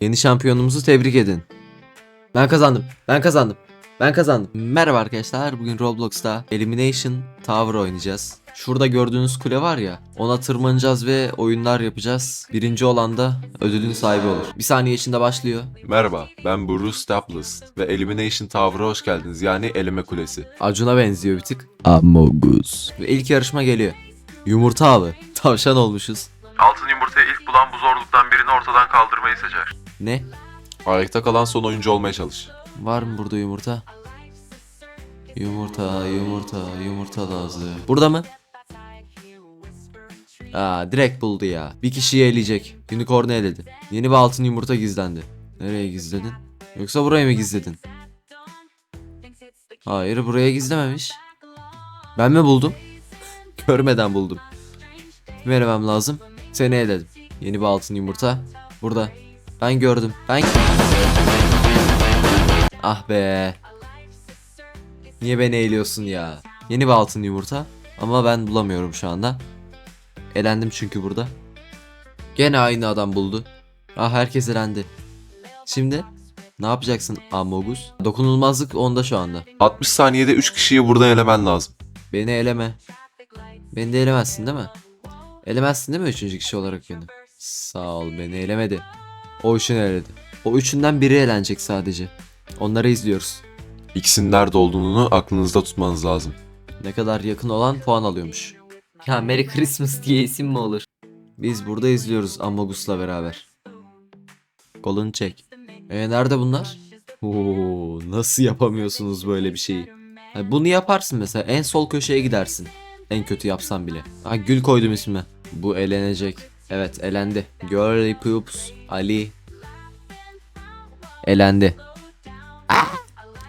Yeni şampiyonumuzu tebrik edin. Ben kazandım. Ben kazandım. Ben kazandım. Merhaba arkadaşlar. Bugün Roblox'ta Elimination Tower oynayacağız. Şurada gördüğünüz kule var ya. Ona tırmanacağız ve oyunlar yapacağız. Birinci olan da ödülün sahibi olur. Bir saniye içinde başlıyor. Merhaba, ben Bruce Staples ve Elimination Tower'a hoş geldiniz. Yani eleme kulesi. Acun'a benziyor bir tık. Amogus. Ve ilk yarışma geliyor. Yumurta avı. Tavşan olmuşuz. Altın yumurtayı ilk bulan bu zorluktan birini ortadan kaldırmayı seçer. Ne? Ayakta kalan son oyuncu olmaya çalış. Var mı burada yumurta? Yumurta, yumurta, yumurta lazım. Burada mı? Aa, direkt buldu ya. Bir kişiyi eleyecek. Unicorn'u eledi. Yeni bir altın yumurta gizlendi. Nereye gizledin? Yoksa buraya mı gizledin? Hayır, buraya gizlememiş. Ben mi buldum? Görmeden buldum. Elemem lazım? Seni eledim. Yeni bir altın yumurta. Burada. Ben gördüm. Ben... Ah be. Niye beni eğiliyorsun ya? Yeni bir altın yumurta. Ama ben bulamıyorum şu anda. Elendim çünkü burada. Gene aynı adam buldu. Ah herkes elendi. Şimdi ne yapacaksın Amogus? Dokunulmazlık onda şu anda. 60 saniyede 3 kişiyi buradan elemen lazım. Beni eleme. Beni de elemezsin değil mi? Elemezsin değil mi üçüncü kişi olarak beni? Sağ ol beni elemedi. O üçünü eledi. O üçünden biri elenecek sadece. Onları izliyoruz. İkisinin nerede olduğunu aklınızda tutmanız lazım. Ne kadar yakın olan puan alıyormuş. Ya Merry Christmas diye isim mi olur? Biz burada izliyoruz Amogus'la beraber. Kolunu çek. E nerede bunlar? Oo, nasıl yapamıyorsunuz böyle bir şeyi? Ha, bunu yaparsın mesela en sol köşeye gidersin. En kötü yapsan bile. Ha gül koydum ismi. Bu elenecek. Evet elendi. Girly Poops Ali. Elendi. Ah!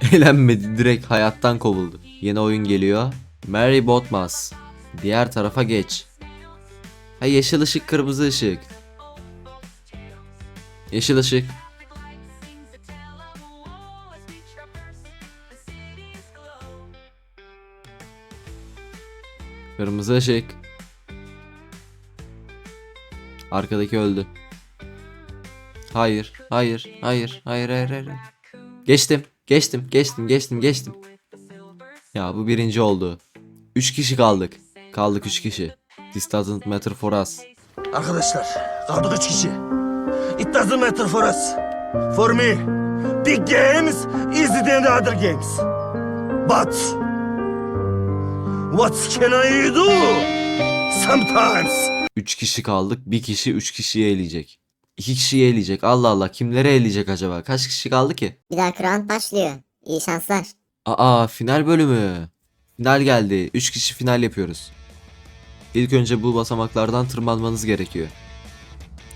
Elenmedi direkt hayattan kovuldu. Yeni oyun geliyor. Mary Botmas. Diğer tarafa geç. Ha yeşil ışık kırmızı ışık. Yeşil ışık. Kırmızı ışık. Arkadaki öldü. Hayır, hayır, hayır, hayır, hayır, hayır. Geçtim, geçtim, geçtim, geçtim, geçtim. Ya bu birinci oldu. Üç kişi kaldık. Kaldık üç kişi. This doesn't matter for us. Arkadaşlar kaldık üç kişi. It doesn't matter for us. For me, big games easy than the other games. But what can I do? Sometimes. Üç kişi kaldık. Bir kişi üç kişiyi eleyecek. İki kişiyi eleyecek. Allah Allah kimleri eleyecek acaba? Kaç kişi kaldı ki? Bir dahaki round başlıyor. İyi şanslar. Aa final bölümü. Final geldi. Üç kişi final yapıyoruz. İlk önce bu basamaklardan tırmanmanız gerekiyor.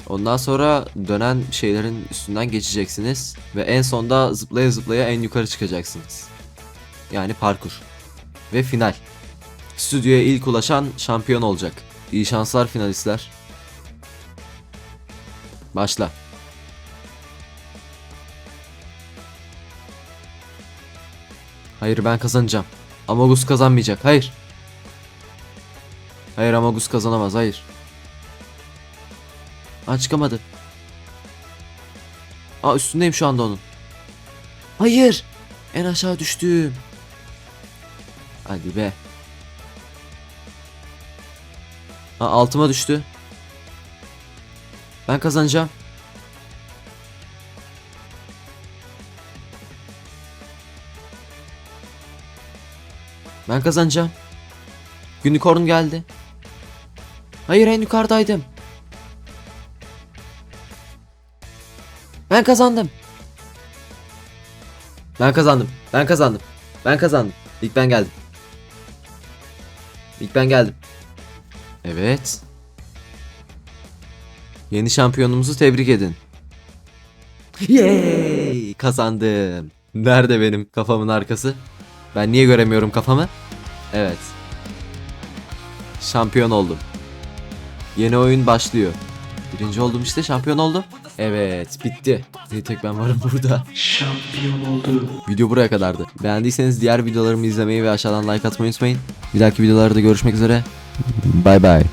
Ondan sonra dönen şeylerin üstünden geçeceksiniz. Ve en sonda zıplaya zıplaya en yukarı çıkacaksınız. Yani parkur. Ve final. Stüdyoya ilk ulaşan şampiyon olacak. İyi şanslar finalistler. Başla. Hayır ben kazanacağım. Amogus kazanmayacak. Hayır. Hayır Amogus kazanamaz. Hayır. Aa çıkamadı. Aa üstündeyim şu anda onun. Hayır. En aşağı düştüm. Hadi be. Aa altıma düştü. Ben kazanacağım. Ben kazanacağım. Unicorn geldi. Hayır en yukarıdaydım. Ben kazandım. Ben kazandım. Ben kazandım. Ben kazandım. İlk ben geldim. İlk ben geldim. Evet. Yeni şampiyonumuzu tebrik edin. Yay! Kazandım. Nerede benim kafamın arkası? Ben niye göremiyorum kafamı? Evet. Şampiyon oldum. Yeni oyun başlıyor. Birinci oldum işte şampiyon oldum. Evet bitti. Bir tek ben varım burada. Şampiyon oldum. Video buraya kadardı. Beğendiyseniz diğer videolarımı izlemeyi ve aşağıdan like atmayı unutmayın. Bir dahaki videolarda görüşmek üzere. Bye bye.